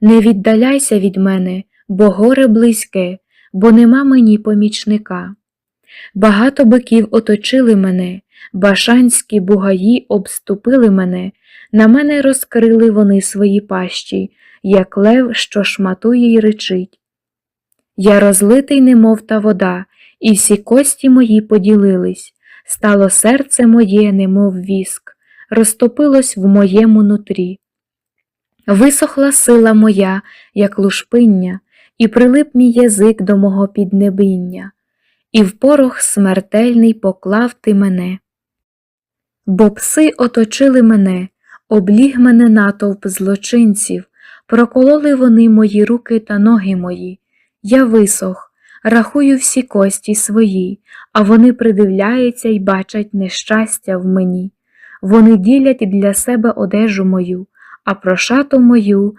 Не віддаляйся від мене, бо горе близьке, бо нема мені помічника. Багато биків оточили мене, башанські бугаї обступили мене, на мене розкрили вони свої пащі, як лев, що шматує й речить. Я розлитий, немов та вода, і всі кості мої поділились, стало серце моє, немов віск, розтопилось в моєму нутрі. Висохла сила моя, як лушпиння, і прилип мій язик до мого піднебіння, і в порох смертельний поклав ти мене. Бо пси оточили мене, обліг мене натовп злочинців, прокололи вони мої руки та ноги мої. Я висох, рахую всі кості свої, а вони придивляються й бачать нещастя в мені. Вони ділять для себе одежу мою, а про шату мою